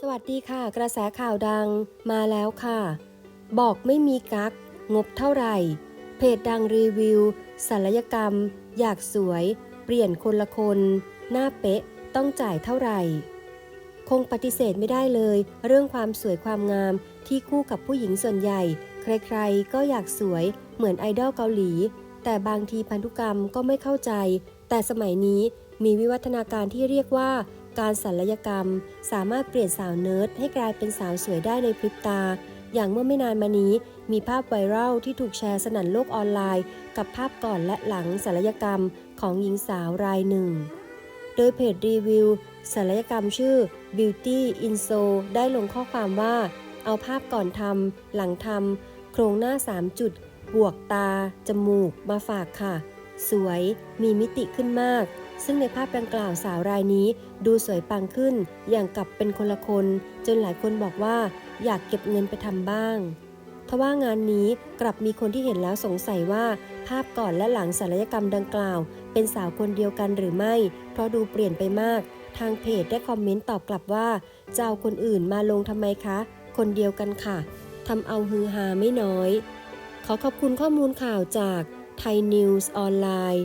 สวัสดีค่ะ กระแสข่าวดังมาแล้วค่ะ บอกไม่มีกัก งบเท่าไหร่ เพจดังรีวิวศัลยกรรม อยากสวย เปลี่ยนคนละคน หน้าเป๊ะ ต้องจ่ายเท่าไหร่ คงปฏิเสธไม่ได้เลย เรื่องความสวยความงามที่คู่กับผู้หญิงส่วนใหญ่ ใครๆ ก็อยากสวยเหมือนไอดอลเกาหลี แต่บางทีพันธุกรรมก็ไม่เข้าใจ แต่สมัยนี้มีวิวัฒนาการที่เรียกว่า การศัลยกรรม สามารถเปลี่ยนสาวเนิร์ดให้กลายเป็นสาวสวยได้ในพริบตา อย่างเมื่อไม่นานมานี้ มีภาพไวรัลที่ถูกแชร์สนั่นโลกออนไลน์ กับภาพก่อนและหลังศัลยกรรมของหญิงสาวรายหนึ่ง โดยเพจรีวิวศัลยกรรมชื่อ Beauty in So ได้ลงข้อความว่า เอาภาพก่อนทำหลังทำโครงหน้า 3 จุด บวกตา จมูก มาฝากค่ะ สวย มีมิติขึ้นมาก ซึ่งในภาพดังกล่าวสาวรายนี้ดูสวยปังขึ้น อย่างกับเป็นคนละคน จนหลายคนบอกว่าอยากเก็บเงินไปทำบ้าง ทว่างานนี้กลับมีคนที่เห็นแล้วสงสัยว่า ภาพก่อนและหลังศัลยกรรมดังกล่าว เป็นสาวคนเดียวกันหรือไม่ เพราะดูเปลี่ยนไปมาก ทางเพจได้คอมเมนต์ตอบกลับว่าจะเอาคนอื่นมาลงทำไมคะ คนเดียวกันค่ะทำเอาฮือฮาไม่น้อย ขอขอบคุณข้อมูลข่าวจากไทยนิวส์ออนไลน์